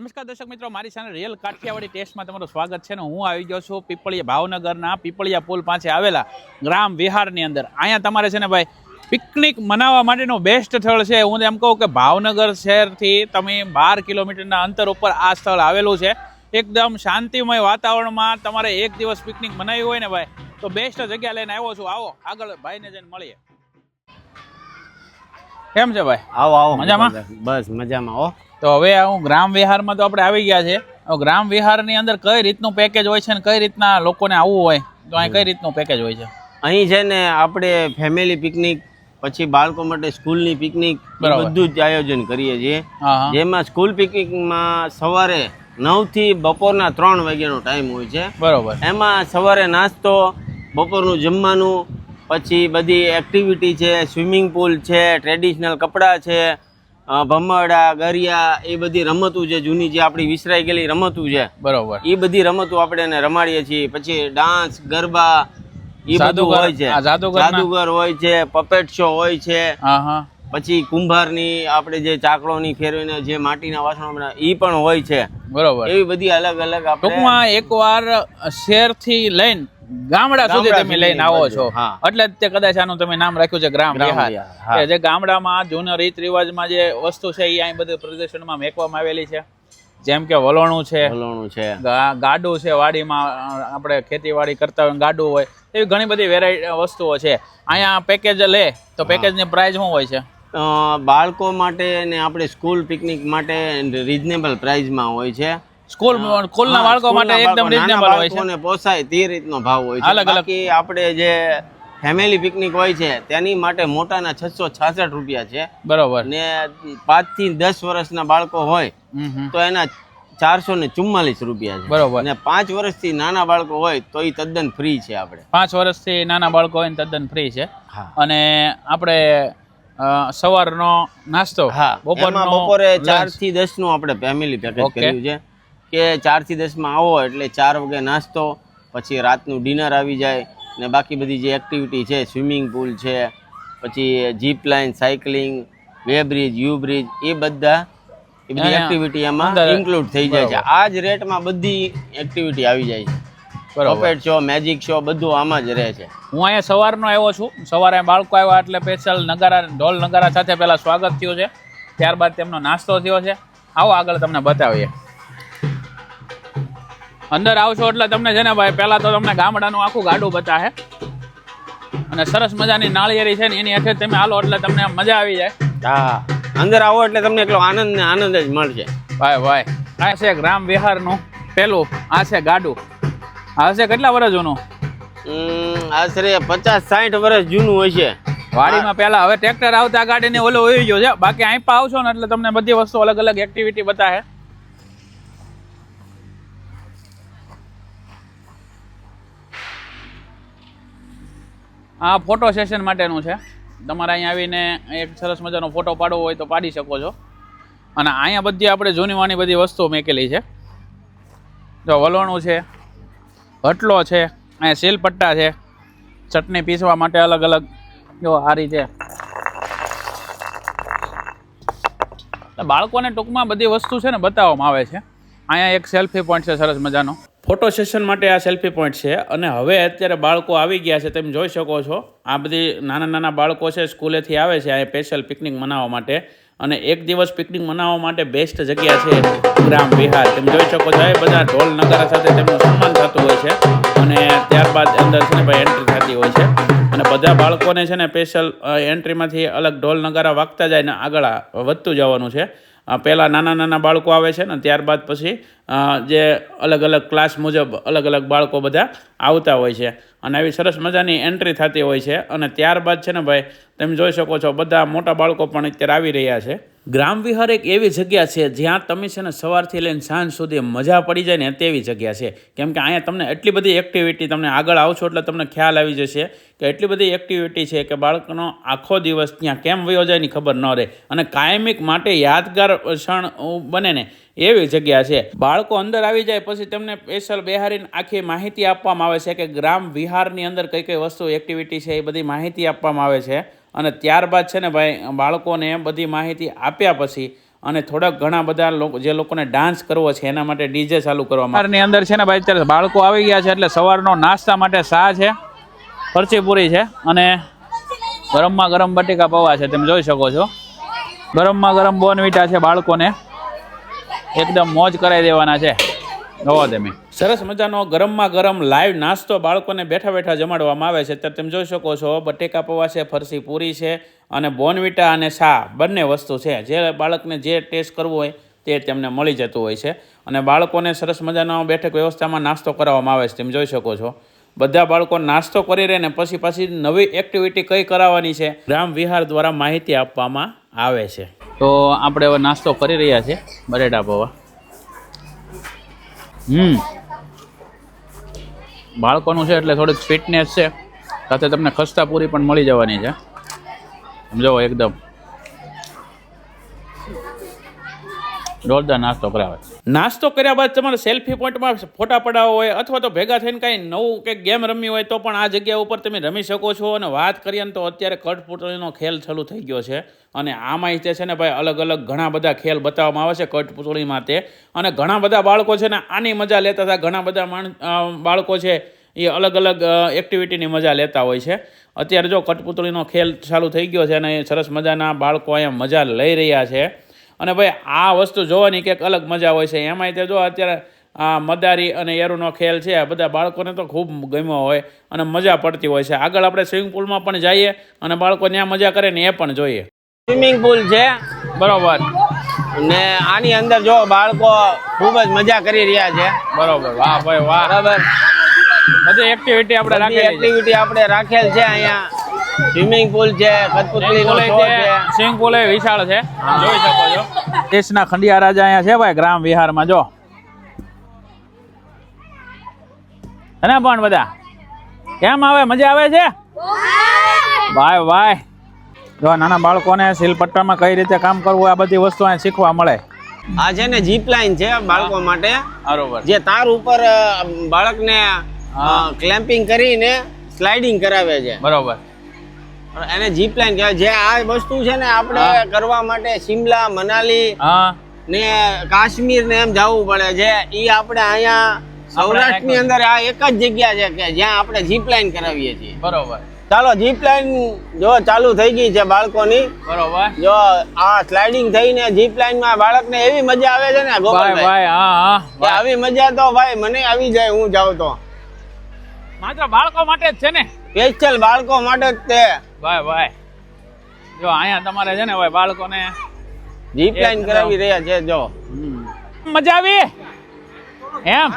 નમસ્કાર દર્શક મિત્રો, મારી સાથે રિયલ કાઠિયાવાડી ટેસ્ટમાં તમારું સ્વાગત છે ને હું આવી ગયો છું પીપળિયા ભાવનગરના પીપળિયા પુલ પાસે આવેલા ગ્રામ વિહારની અંદર. અહીંયા તમારે છે ને ભાઈ, પિકનિક મનાવવા માટેનું બેસ્ટ સ્થળ છે. હું એમ કહું કે ભાવનગર શહેરથી તમે બાર કિલોમીટરના અંતર ઉપર આ સ્થળ આવેલું છે. એકદમ શાંતિમય વાતાવરણમાં તમારે એક દિવસ પિકનિક મનાવી હોય ને ભાઈ, તો બેસ્ટ જગ્યા લઈને આવ્યો છું. આવો, આગળ ભાઈને જઈને મળીએ. કેમ છે ભાઈ? આવો આવો મજામાં? બસ મજામાં હો. તો હવે હું ગ્રામ વિહારમાં તો આપણે આવી ગયા છે ગ્રામ વિહારની અંદર કઈ રીતનું પેકેજ હોય છે ને કઈ રીતના લોકોને આવવું હોય? તો અહીં કઈ રીતનું પેકેજ હોય છે? અહીં છે ને આપણે ફેમિલી પિકનિક પછી બાળકો માટે સ્કૂલની પિકનિક. બધું જ આયોજન કરીએ છીએ. જેમાં સ્કૂલ પિકનિકમાં સવારે નવથી બપોરના ત્રણ વાગ્યાનો ટાઈમ હોય છે. બરોબર. એમાં સવારે નાસ્તો બપોરનું જમવાનું પછી બધી એક્ટિવિટી છે સ્વિમિંગ પુલ છે ટ્રેડિશનલ કપડાં છે ભમરડા ગરિયા એ બધી રમતું છે જૂની જે આપણી વિસરાઈ ગયેલી રમતું છે. બરોબર. એ બધી રમતો આપણે એને રમાડીએ છીએ. પછી ડાન્સ ગરબા એ બધું હોય છે. જાદુગર હોય છે પપેટ શો હોય છે. પછી કુંભારની આપણે જે ચાકડોની ફેરવીને જે માટીના વાસણો એ પણ હોય છે. બરોબર. એવી બધી અલગ અલગ આપણે ટૂંકમાં એકવાર શેરથી લઈને ગામડા સુધી તમે લઈને આવો છો. એટલે તે કદાચ આનું તમે નામ રાખ્યું છે ગ્રામ વિહાર. જે ગામડામાં જૂના રીત રિવાજમાં જે વસ્તુ છે એ અહીં બધું પ્રદર્શનમાં મેકવામાં આવેલી છે. જેમ કે વલોણું છે વલણું છે. ગાડું છે વાડીમાં આપણે ખેતીવાડી કરતા હોય ગાડું હોય એવી ઘણી બધી વેરાયટી વસ્તુઓ છે. અહીંયા પેકેજ લે તો પેકેજની પ્રાઇસ શું હોય છે? બાળકો માટે ને આપણે સ્કૂલ પિકનિક માટે રિઝનેબલ પ્રાઇસમાં હોય છે. સ્કૂલ સ્કૂલના બાળકો માટે એકદમ રીઝનેબલ હોય છે. પોસાય તે રીતનો ભાવ હોય છે. અલગ આપણે જે ફેમિલી પિકનિક હોય છે તેની માટે મોટાના છસો છાસઠ રૂપિયા છે. બરોબર. ને પાંચથી દસ વર્ષના બાળકો હોય. તો એના ચારસો ને ચુમ્માલીસ રૂપિયા છે. બરોબર. ને પાંચ વર્ષથી નાના બાળકો હોય તો એ તદ્દન ફ્રી છે આપણે. પાંચ વર્ષથી નાના બાળકો હોય ને તદ્દન ફ્રી છે. અને આપણે સવારનો નાસ્તો હા. બપોરે ચારથી દસનું આપણે ફેમિલી પેકેજ કર્યું છે. કે ચારથી દસમાં આવો એટલે ચાર વાગે નાસ્તો પછી રાતનું ડિનર આવી જાય ને બાકી બધી જે એક્ટિવિટી છે સ્વિમિંગ પુલ છે પછી zip line cycling way bridge U bridge એ બધા એ બધી એક્ટિવિટી એમાં ઇન્ક્લુડ થઈ જાય છે. આ જ રેટમાં બધી એક્ટિવિટી આવી જાય છે. પપેટ શો મેજિક શો બધું આમાં જ રહે છે. હું અહીંયા સવારનો આવ્યો છું. સવારે બાળકો આવ્યા એટલે સ્પેશિયલ નગારા ઢોલ નગારા સાથે પહેલાં સ્વાગત થયું છે. ત્યારબાદ તેમનો નાસ્તો થયો છે. આવો આગળ તમને બતાવીએ. અંદર આવશો એટલે તમને છે ને ભાઈ પહેલાં તો તમને ગામડાનું આખું ગાડું બતાવે અને સરસ મજાની નાળિયેરી છે ને એની હેઠે તમે હાલો એટલે તમને મજા આવી જાય. હા અંદર આવો એટલે તમને એટલો આનંદ ને આનંદ જ મળશે. ભાઈ ભાઈ આ છે ગ્રામ વિહારનું પેલું આ છે ગાડું. આ છે કેટલા વર્ષ જૂનું? આશરે પચાસ સાઠ વર્ષ જૂનું હોય છે. વાડીમાં પહેલા હવે ટ્રેક્ટર આવતા ગાડીને ઓલો હોઈ ગયો છે. બાકી અહીં આવશો ને એટલે તમને બધી વસ્તુ અલગ અલગ એક્ટિવિટી બતાવે આ ફોટો સેશન માટેનું છે. તમારે અહીંયા આવીને એક સરસ મજાનો ફોટો પાડવો હોય તો પાડી શકો છો. અને અહીંયા બધી આપણે જૂની વાની બધી વસ્તુઓ મેકેલી છે. જો વલોણું છે હટલો છે, અહીંયા સીલપટ્ટા છે. ચટણી પીસવા માટે અલગ અલગ જો આ રીતે બાળકોને ટૂંકમાં બધી વસ્તુ છે ને બતાવવામાં આવે છે. અહીંયા એક સેલ્ફી પોઈન્ટ છે સરસ મજાનો. ફોટો સેશન માટે આ સેલ્ફી પોઈન્ટ છે અને હવે અત્યારે બાળકો આવી ગયા છે, તમે જોઈ શકો છો. આ બધી નાના નાના બાળકો છે, સ્કૂલેથી આવે છે, અહીંયા સ્પેશિયલ પિકનિક મનાવવા માટે. અને એક દિવસ પિકનિક મનાવવા માટે બેસ્ટ જગ્યા છે ગ્રામ વિહાર. તમે જોઈ શકો છો, એ બધા ઢોલ નગારા સાથે તેમનું સન્માન થતું હોય છે અને ત્યારબાદ અંદર છે ને ભાઈ એન્ટ્રી થતી હોય છે. અને બધા બાળકોને છે ને સ્પેશિયલ એન્ટ્રીમાંથી અલગ ઢોલ નગારા વાગતા જાય ને આગળ વધતું જવાનું છે. પહેલાં નાના નાના બાળકો આવે છે ને, ત્યારબાદ પછી જે અલગ અલગ ક્લાસ મુજબ અલગ અલગ બાળકો બધા આવતા હોય છે. અને આવી સરસ મજાની એન્ટ્રી થતી હોય છે. અને ત્યારબાદ છે ને ભાઈ, તમે જોઈ શકો છો, બધા મોટા બાળકો પણ અત્યારે આવી રહ્યા છે. ગ્રામ વિહાર એક એવી જગ્યા છે જ્યાં તમે છે ને સવારથી લઈને સાંજ સુધી મજા પડી જાય ને તેવી જગ્યા છે. કેમ કે અહીંયા તમને એટલી બધી એક્ટિવિટી તમને આગળ આવશો એટલે તમને ખ્યાલ આવી જશે કે એટલી બધી એક્ટિવિટી છે કે બાળકનો આખો દિવસ ત્યાં કેમ વયો જાય ની ખબર ન રહે. અને કાયમિક માટે યાદગાર ક્ષણ બને ને એવી જગ્યા છે. બાળકો અંદર આવી જાય પછી તેમને સ્પેશિયલ બેહારીને આખી માહિતી આપવામાં આવે છે કે ગ્રામ વિહારની અંદર કઈ કઈ વસ્તુ એક્ટિવિટી છે એ બધી માહિતી આપવામાં આવે છે. અને ત્યારબાદ છે ને ભાઈ, બાળકોને બધી માહિતી આપ્યા પછી અને થોડાક ઘણા બધા લોકો, જે લોકોને ડાન્સ કરવો છે, એના માટે ડીજે ચાલુ કરવામાં ની અંદર છે ને ભાઈ, અત્યારે બાળકો આવી ગયા છે એટલે સવારનો નાસ્તા માટે શા છે ફરચી પૂરી છે અને ગરમમાં ગરમ બટેકા પૌવા છે, તમે જોઈ શકો છો. ગરમમાં ગરમ બોનવીટા છે બાળકોને. એકદમ મોજ કરાવી દેવાના છે. જોવો તમે સરસ મજાનો ગરમમાં ગરમ લાઈવ નાસ્તો બાળકોને બેઠા બેઠા જમાડવામાં આવે છે. ત્યારે તમે જોઈ શકો છો બટેકા પૌવા છે ફરસી પૂરી છે અને બોનવિટા અને શા બંને વસ્તુ છે. જે બાળકને જે ટેસ્ટ કરવો હોય તે તેમને મળી જતું હોય છે. અને બાળકોને સરસ મજાનો બેઠક વ્યવસ્થામાં નાસ્તો કરાવવામાં આવે છે. તમે જોઈ શકો છો. બધા બાળકો નાસ્તો કરી રહે ને પછી પાછી નવી એક્ટિવિટી કઈ કરાવવાની છે ગ્રામ વિહાર દ્વારા માહિતી આપવામાં આવે છે. તો આપણે હવે નાસ્તો કરી રહ્યા છીએ બટેટા પૌવા. હમ. બાળકોનું છે એટલે થોડીક ફિટનેસ છે. સાથે તમને ખસ્તા પૂરી પણ મળી જવાની છે. સમજો એકદમ. જોરદાર નાસ્તો કરાવે. નાસ્તો કર્યા બાદ તમારે સેલ્ફી પોઈન્ટમાં ફોટા પડાવવા હોય અથવા તો ભેગા થઈને કાંઈ નવું કે ગેમ રમવી હોય તો પણ આ જગ્યા ઉપર તમે રમી શકો છો અને વાત કરીએ ને તો અત્યારે કઠપુતળીનો ખેલ ચાલુ થઈ ગયો છે અને આમાં તે છે ને ભાઈ અલગ અલગ ઘણા બધા ખેલ બતાવવામાં આવે છે કઠપુતળીમાં તે. અને ઘણા બધા બાળકો છે ને આની મજા લેતા હતા. ઘણા બધા માણ બાળકો છે એ અલગ અલગ એક્ટિવિટીની મજા લેતા હોય છે. અત્યારે જો કઠપુતળીનો ખેલ ચાલુ થઈ ગયો છે અને સરસ મજાના બાળકો અહીંયા મજા લઈ રહ્યા છે. અને ભાઈ આ વસ્તુ જોવાની કંઈક અલગ મજા હોય છે. એમાંય તે જો અત્યારે આ મદારી અને એરુનો ખેલ છે બધા બાળકોને તો ખૂબ ગમ્યો હોય અને મજા પડતી હોય છે. આગળ આપણે સ્વિમિંગ પુલમાં પણ જઈએ અને બાળકો ત્યાં મજા કરે ને એ પણ જોઈએ. સ્વિમિંગ પુલ છે બરોબર. ને આની અંદર જો બાળકો ખૂબ જ મજા કરી રહ્યા છે. બરોબર. વાહ ભાઈ વાહ. બરાબર. બધી એક્ટિવિટી આપણે રાખેલી એક્ટિવિટી આપણે રાખેલ છે અહીંયા. સ્વિમિંગ પુલ છે કઠપુતળીનો શો છે. સ્વિમિંગ પુલ એ વિશાળ છે. જોઈ શકો છો. દેશના ખંડિયા રાજા અહીંયા છે ભાઈ ગ્રામ વિહારમાં જો. અને પણ બધા. કેમ આવે? મજા આવે છે? ભાઈ ભાઈ. જો નાના બાળકોને શિલપટ્ટામાં કઈ રીતે કામ કરવું આ બધી વસ્તુ અહીંયા શીખવા મળે. આ છે ને જીપ લાઈન છે બાળકો માટે. બરોબર. જે તાર ઉપર બાળકને ક્લેમ્પિંગ કરીને સ્લાઇડિંગ કરાવે છે. બરોબર. એને જીપ લાઈન કહેવાય. જે આ વસ્તુ છે ને આપણે કરવા માટે શિમલા મનાલી ને કાશ્મીર ને એમ જવું પડે છે. ઈ આપણે અહીંયા સૌરાષ્ટ્રની અંદર આ એક જ જગ્યા છે કે જ્યાં આપણે જીપ લાઈન કરાવીએ છીએ. બરોબર. ચાલો જીપ લાઈન જો ચાલુ થઈ ગઈ છે બાળકોની. બરોબર. જો આ સ્લાઇડિંગ થઈને જીપ લાઈનમાં બાળકને એવી મજા આવે છે ને ભાઈ ગોપાલભાઈ? ભાઈ હા હા. આવી મજા તો ભાઈ મને આવી જાય હું જાઉં તો. માત્ર બાળકો માટે જ છે ને? સ્પેશિયલ બાળકો માટે જ તે. ભાઈ ભાઈ. જો અહીંયા તમારે છે ને ભાઈ બાળકોને જીપ લાઈન કરાવી રહ્યા છે જો. મજા આવી? એમ?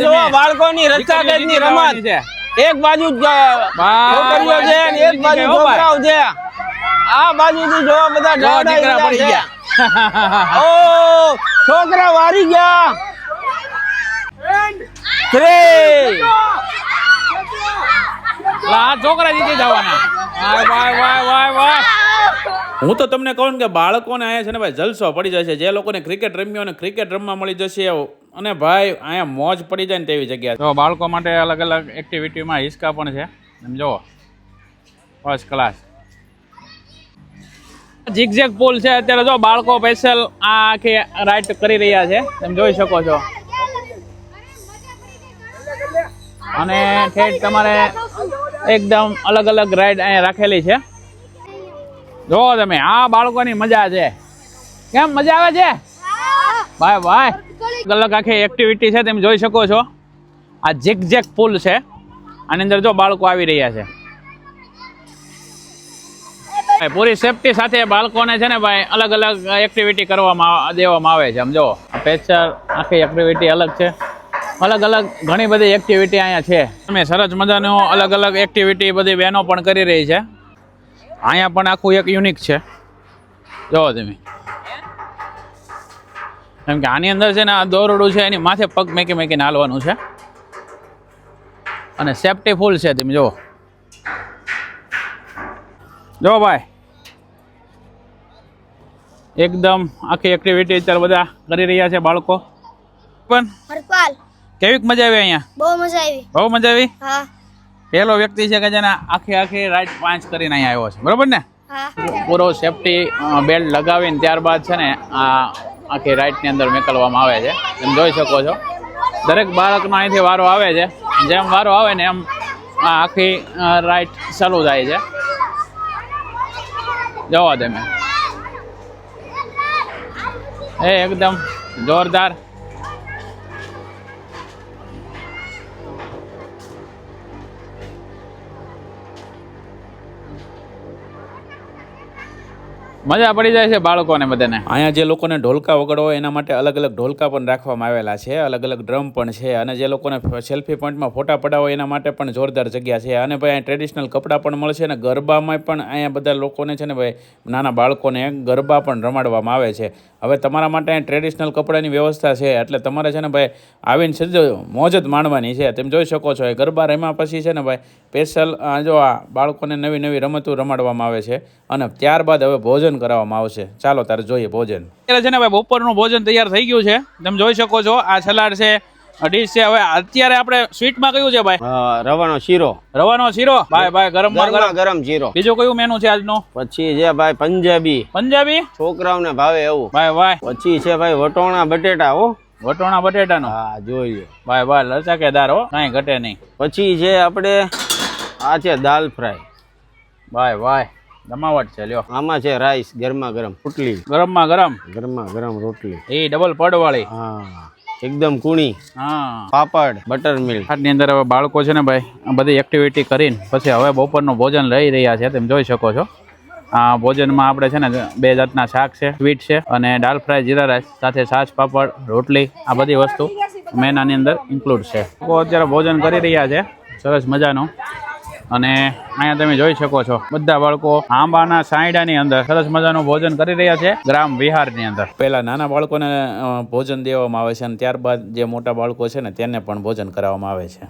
છે બાળકોની રસ્સાખેંચની રમત. એક બાજુ છોકરીઓ છે એક બાજુ છોકરાઓ છે. આ બાજુથી જોવા બધા પડી ગયા. ઓ છોકરા વારી ગયા. થ્રી આ છોકરા જીતી જવાના. વાય વાય વાય વાય વાય હું તો તમને કહું કે બાળકોને અહીંયા છે ને ભાઈ જલસો પડી જશે. જે લોકોને ક્રિકેટ રમ્યો અને ક્રિકેટ રમવા મળી જશે અને ભાઈ અહીંયા મોજ પડી જાય ને તેવી જગ્યા તો બાળકો માટે અલગ અલગ એક્ટિવિટીમાં હિસ્કા પણ છે. એમ જુઓ. ફર્સ્ટ ક્લાસ ઝિગઝેગ પુલ છે. અત્યારે જો બાળકો સ્પેશિયલ આ આખી રાઈડ કરી રહ્યા છે. તમે જોઈ શકો છો. અને ઠેઠ તમારે એકદમ અલગ અલગ રાઈડ અહીંયા રાખેલી છે. જો તમે, આ બાળકોની મજા છે. કેમ, મજા આવે છે? ભાઈ ભાઈ, અલગ આખી એક્ટિવિટી છે, તમે જોઈ શકો છો. આ જેક જેક પુલ છે. આની અંદર જો બાળકો આવી રહ્યા છે. પૂરી સેફટી સાથે બાળકોને છે ને ભાઈ, અલગ અલગ એક્ટિવિટી કરવામાં દેવામાં આવે છે. આમ જો પેચર આખી એક્ટિવિટી અલગ છે. અલગ અલગ ઘણી બધી એક્ટિવિટી અહીંયા છે. તમે સરસ મજાનો અલગ અલગ એક્ટિવિટી બધી બહેનો પણ કરી રહી છે. અહીંયા પણ આખું એક યુનિક છે. જોવો તમે. કેમ કે આની અંદર છે ને આ દોરડું છે એની માથે પગ મેકી મેકીને હાલવાનું છે. અને સેફટી ફૂલ છે તમે જુઓ જો ભાઈ. એકદમ આખી એક્ટિવિટી અત્યારે બધા કરી રહ્યા છે બાળકો. પણ કેવીક મજા આવી અહીંયા? બહુ મજા આવી. બહુ મજા આવી? હા. પહેલો વ્યક્તિ છે કે જેને આખી આખી રાઈટ પાંચ કરીને અહીંયા આવ્યો છે. બરોબર ને? પૂરો સેફટી બેલ્ટ લગાવીને ત્યારબાદ છે ને આ આખી રાઈટની અંદર મેકલવામાં આવે છે. તમે જોઈ શકો છો. દરેક બાળકનો અહીંથી વારો આવે છે. જેમ વારો આવે ને એમ આ આખી રાઈટ ચાલુ થાય છે. જવા દે મેં. એ એકદમ જોરદાર. મજા પડી જાય છે બાળકોને બધાને. અહીંયા જે લોકોને ઢોલકા વગડો એના માટે અલગ અલગ ઢોલકા પણ રાખવામાં આવેલા છે અલગ અલગ ડ્રમ પણ છે અને જે લોકોને સેલ્ફી પોઈન્ટમાં ફોટા પડાવો એના માટે પણ જોરદાર જગ્યા છે. અને ભાઈ અહીંયા ટ્રેડિશનલ કપડાં પણ મળશે અને ગરબામાં પણ અહીંયા બધા લોકોને છે ને ભાઈ નાના બાળકોને ગરબા પણ રમાડવામાં આવે છે. હવે તમારા માટે અહીં ટ્રેડિશનલ કપડાની વ્યવસ્થા છે એટલે તમારે છે ને ભાઈ આવીને સજ્જ મોજ જ માણવાની છે. તમે જોઈ શકો છો, એ ગરબા રમ્યા પછી છે ને ભાઈ સ્પેશિયલ જો આ બાળકોને નવી નવી રમતો રમાડવામાં આવે છે અને ત્યારબાદ હવે ભોજન કરાવવામાં આવશે. ચાલો તારે જોઈએ ભોજન. અત્યારે છે ને ભાઈ બપોરનું ભોજન તૈયાર થઈ ગયું છે. તમે જોઈ શકો છો આ સલાડ છે ડીશ છે. હવે અત્યારે આપણે સ્વીટમાં કયું છે ભાઈ? રવાનો શીરો. રવાનો શીરો? ભાઈ ભાઈ ગરમ ગરમ ગરમ. શીરો. બીજું કયું મેનુ છે આજનો? પછી છે ભાઈ પંજાબી. પંજાબી? છોકરાઓને ભાવે એવું. ભાઈ ભાઈ. પછી છે ભાઈ વટોણા બટેટા હો. વટોણા બટેટાનું? હા જોઈએ. ભાઈ ભાઈ લચાકેદાર હો. કાંઈ ઘટે નહીં. પછી છે આપણે આ છે દાલ ફ્રાય. ભાઈ ભાઈ જમાવટ છે લ્યો. આમાં છે રાઈસ ગરમા ગરમ રોટલી ગરમમાં ગરમ ગરમા. ગરમ રોટલી. એ ડબલ પડવાળી. હા એકદમ કુણી. હા. પાપડ બટર મિલ્કની અંદર હવે બાળકો છે ને ભાઈ બધી એક્ટિવિટી કરીને પછી હવે બપોરનું ભોજન લઈ રહ્યા છે તમે જોઈ શકો છો. આ ભોજનમાં આપણે છે ને બે જાતના શાક છે સ્વીટ છે અને દાળ ફ્રાય જીરા રાઈસ સાથે છાશ પાપડ રોટલી આ બધી વસ્તુ મેન આની અંદર ઇન્ક્લુડ છે. લોકો અત્યારે ભોજન કરી રહ્યા છે સરસ મજાનું. અને અહીંયા તમે જોઈ શકો છો બધા બાળકો આંબાના સાયડાની અંદર સરસ મજાનું ભોજન કરી રહ્યા છે ગ્રામ વિહારની અંદર. પહેલા નાના બાળકોને ભોજન દેવામાં આવે છે અને ત્યારબાદ જે મોટા બાળકો છે ને તેને પણ ભોજન કરાવવામાં આવે છે.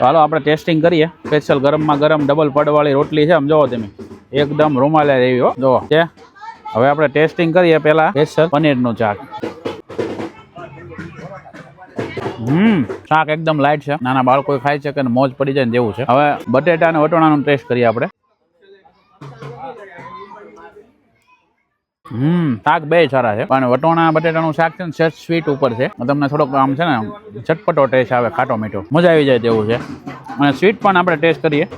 હાલો આપણે ટેસ્ટિંગ કરીએ. સ્પેશિયલ ગરમમાં ગરમ ડબલ પડવાળી રોટલી છે આમ જોવો તમે. એકદમ રૂમાલે રેવી હો. જો છે? હવે આપણે ટેસ્ટિંગ કરીએ પહેલા. સ્પેશિયલ પનીરનું શાક. હમ, શાક એકદમ લાઈટ છે. નાના બાળકો ખાય છે કે મોજ પડી જાય ને જેવું છે. હવે બટેટા અને વટોણાનો ટેસ્ટ કરીએ આપણે. હમ, શાક બે સારા છે. પણ વટોણા, બટેટાનું શાક છે ને સેજ સ્વીટ ઉપર છે. તમને થોડોક આમ છે ને ચટપટો ટેસ્ટ આવે, ખાટો મીઠો. મજા આવી જાય તેવું છે. અને સ્વીટ પણ આપણે ટેસ્ટ કરીએ.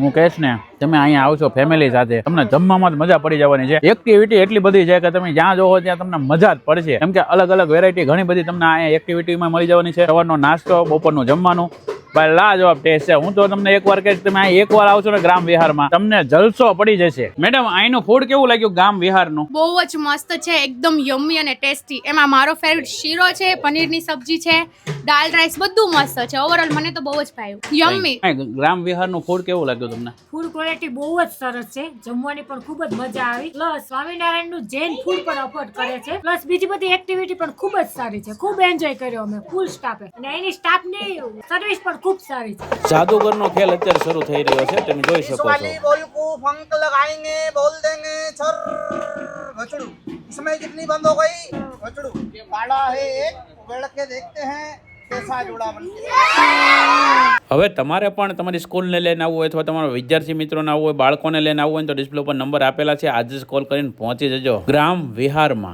હું કહીશ ને, તમે અહીંયા આવશો ફેમિલી સાથે, તમને જમવામાં જ મજા પડી જવાની છે. એક્ટિવિટી એટલી બધી છે કે તમે જ્યાં જોવો ત્યાં તમને મજા જ પડશે. કેમ કે અલગ અલગ વેરાયટી ઘણી બધી તમને અહીંયા એક્ટિવિટીમાં મળી જવાની છે. સવારનો નાસ્તો, બપોરનું જમવાનું. ભાઈ લાજવાબ ટેસ્ટ છે. હું તો તમને એકવાર કહીશ તમે અહીં એકવાર આવશો ને ગ્રામ વિહારમાં તમને જલસો પડી જશે. મેડમ અહીંનું ફૂડ કેવું લાગ્યું ગામ વિહારનું? બહુ જ મસ્ત છે એકદમ યમ્મી અને ટેસ્ટી એમાં મારો ફેવરિટ શીરો છે પનીરની સબ્જી છે દાલ રાઈસ બધું મસ્ત છે. ઓવરઓલ મને તો બહુ જ ભાવ્યું. યમ્મી ગ્રામ વિહારનું ફૂડ કેવું લાગ્યું તમને? ફૂડ ક્વોલિટી બહુ જ સરસ છે. જમવાની પણ ખૂબ જ મજા આવી. પ્લસ સ્વામિનારાયણનું જૈન ફૂડ પણ અફોર્ડ કરે છે. પ્લસ બીજી બધી એક્ટિવિટી પણ ખૂબ જ સારી છે. ખૂબ એન્જોય કર્યો અમે ફૂલ સ્ટાફે અને એની સ્ટાફની સર્વિસ પણ ખૂબ સારી છે જાદુગરનો ખેલ અત્યારે શરૂ થઈ રહ્યો છે તમે જોઈ શકો છો वाली बॉल को फंक लगाएंगे बोल देंगे छर बछड़ू इसमें कितनी बंद हो गई बछड़ू ये पाड़ा है एक उगड़ के देखते हैं कैसा जोड़ा बन के હવે તમારે પણ તમારી સ્કૂલને લઈને આવવું હોય અથવા તમારા વિદ્યાર્થી મિત્રોને આવવું હોય બાળકોને લઈને આવવું હોય તો ડિસ્પ્લે ઉપર નંબર આપેલા છે આજે જ કોલ કરીને પહોંચી જજો ગ્રામ વિહારમાં